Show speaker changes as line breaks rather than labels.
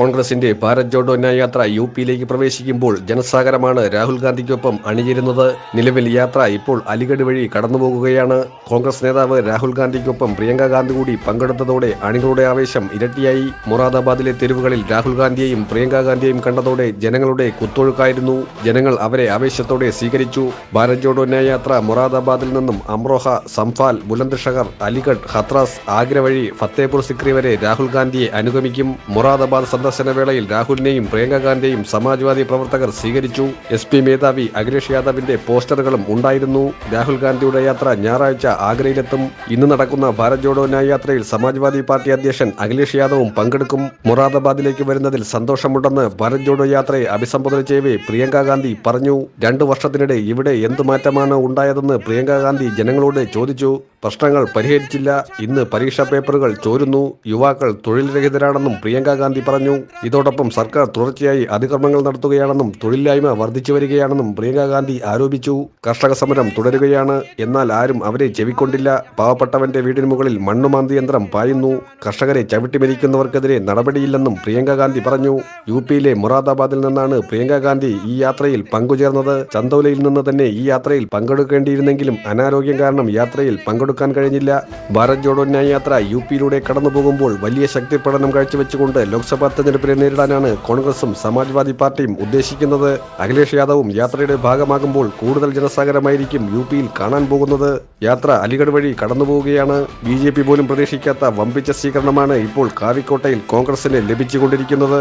കോൺഗ്രസിന്റെ ഭാരത് ജോഡോ ന്യായയാത്ര യു പിയിലേക്ക് പ്രവേശിക്കുമ്പോൾ ജനസാഗരമാണ് രാഹുൽ ഗാന്ധിക്കൊപ്പം അണിചേരുന്നത്. നിലവിൽ യാത്ര ഇപ്പോൾ അലിഗഡ് വഴി കടന്നുപോകുകയാണ്. കോൺഗ്രസ് നേതാവ് രാഹുൽ ഗാന്ധിക്കൊപ്പം പ്രിയങ്ക ഗാന്ധി കൂടി പങ്കെടുത്തതോടെ അണികളുടെ ആവേശം ഇരട്ടിയായി. മൊറാദാബാദിലെ തെരുവുകളിൽ രാഹുൽ ഗാന്ധിയെയും പ്രിയങ്ക ഗാന്ധിയെയും കണ്ടതോടെ ജനങ്ങളുടെ കുത്തൊഴുക്കായിരുന്നു. ജനങ്ങൾ അവരെ ആവേശത്തോടെ സ്വീകരിച്ചു. ഭാരത് ജോഡോ ന്യായയാത്ര മൊറാദാബാദിൽ നിന്നും അമ്രോഹ സംഫാൽ ബുലന്ദ്ഷഹർ അലിഗഡ് ഹത്രാസ് ആഗ്ര വഴി ഫത്തേപൂർ സിക്രി വരെ രാഹുൽ ഗാന്ധിയെ അനുഗമിക്കും. മൊറാദാബാദ് സന്ദർശന വേളയിൽ രാഹുലിനെയും പ്രിയങ്ക ഗാന്ധിയെയും സമാജ്വാദി പ്രവർത്തകർ സ്വീകരിച്ചു. എസ് പി മേധാവി അഖിലേഷ് യാദവിന്റെ പോസ്റ്ററുകളും ഉണ്ടായിരുന്നു. രാഹുൽ ഗാന്ധിയുടെ യാത്ര ഞായറാഴ്ച ആഗ്രയിലെത്തും. ഇന്ന് നടക്കുന്ന ഭാരത് ജോഡോ ന്യായ യാത്രയിൽ സമാജ്വാദി പാർട്ടി അധ്യക്ഷൻ അഖിലേഷ് യാദവും പങ്കെടുക്കും. മൊറാദാബാദിലേക്ക് വരുന്നതിൽ സന്തോഷമുണ്ടെന്ന് ഭാരത് ജോഡോ യാത്രയെ അഭിസംബോധന ചെയ്യവേ പ്രിയങ്ക ഗാന്ധി പറഞ്ഞു. രണ്ടു വർഷത്തിനിടെ ഇവിടെ എന്തു മാറ്റമാണ് ഉണ്ടായതെന്ന് പ്രിയങ്ക ഗാന്ധി ജനങ്ങളോട് ചോദിച്ചു. പ്രശ്നങ്ങൾ പരിഹരിച്ചില്ല. ഇന്ന് പരീക്ഷാ പേപ്പറുകൾ ചോരുന്നു. യുവാക്കൾ തൊഴിൽ രഹിതരാണെന്നും പ്രിയങ്ക ഗാന്ധി പറഞ്ഞു. ഇതോടൊപ്പം സർക്കാർ തുടർച്ചയായി അതിക്രമങ്ങൾ നടത്തുകയാണെന്നും തൊഴിലില്ലായ്മ വർദ്ധിച്ചു വരികയാണെന്നും പ്രിയങ്ക ഗാന്ധി ആരോപിച്ചു. കർഷക സമരം തുടരുകയാണ്. എന്നാൽ ആരും അവരെ ചെവിക്കൊണ്ടില്ല. പാവപ്പെട്ടവന്റെ വീടിന് മുകളിൽ മണ്ണുമാന്തി യന്ത്രം പായുന്നു. കർഷകരെ ചവിട്ടിമരിക്കുന്നവർക്കെതിരെ നടപടിയില്ലെന്നും പ്രിയങ്ക ഗാന്ധി പറഞ്ഞു. യു പിയിലെ മൊറാദാബാദിൽ നിന്നാണ് പ്രിയങ്ക ഗാന്ധി ഈ യാത്രയിൽ പങ്കുചേർന്നത്. ചന്ദോലയിൽ നിന്ന് തന്നെ ഈ യാത്രയിൽ പങ്കെടുക്കേണ്ടിയിരുന്നെങ്കിലും അനാരോഗ്യം കാരണം യാത്രയിൽ പങ്കെടുക്കാൻ കഴിഞ്ഞില്ല. ഭാരത് ജോഡോ ന്യായ യാത്ര യു പിയിലൂടെ കടന്നുപോകുമ്പോൾ വലിയ ശക്തി പഠനം കാഴ്ചവെച്ചുകൊണ്ട് ലോക്സഭാ തെരഞ്ഞെടുപ്പിനെ നേരിടാനാണ് കോൺഗ്രസും സമാജ്വാദി പാർട്ടിയും ഉദ്ദേശിക്കുന്നത്. അഖിലേഷ് യാദവും യാത്രയുടെ ഭാഗമാകുമ്പോൾ കൂടുതൽ ജനസാഗരമായിരിക്കും യു പിയിൽ കാണാൻ പോകുന്നത്. യാത്ര അലിഗഡ് വഴി കടന്നുപോവുകയാണ്. ബി ജെ പി പോലും പ്രതീക്ഷിക്കാത്ത വമ്പിച്ച സ്വീകരണമാണ് ഇപ്പോൾ കാവിക്കോട്ടയിൽ കോൺഗ്രസിന് ലഭിച്ചുകൊണ്ടിരിക്കുന്നത്.